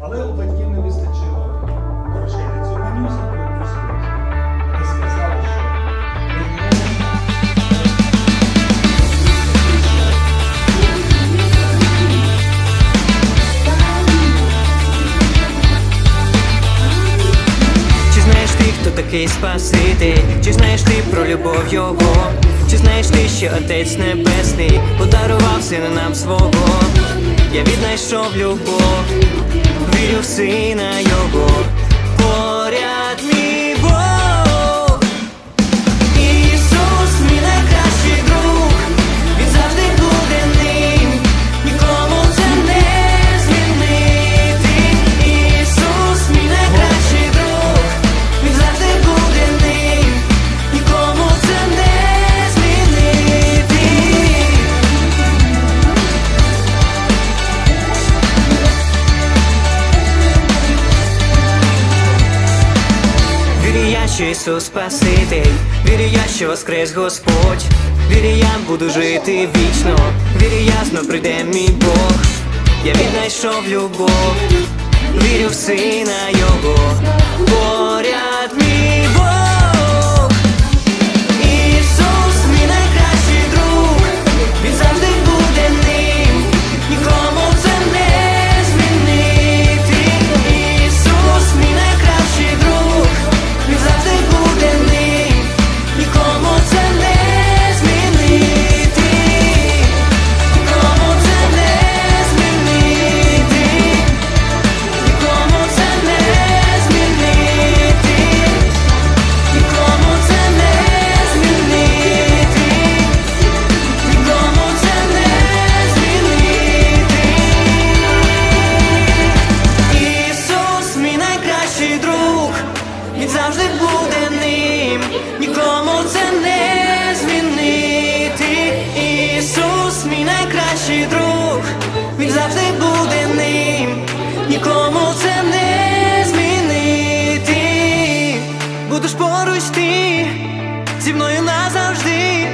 Але у батьків не вистачило грошей на цю сказали, що Чи знаєш ти, хто такий Спаситель? Чи знаєш ти про любов його? Чи знаєш ти, що Отець Небесний подарував сина нам свого? Я віднайшов любов, вірю в сина його, Що Ісус Спаситель, вірю я, що воскрес Господь, вірю я буду жити вічно, вірю ясно, прийде мій Бог, я віднайшов любов, вірю в сина Його, поряд Будеш ти зі мною назавжди,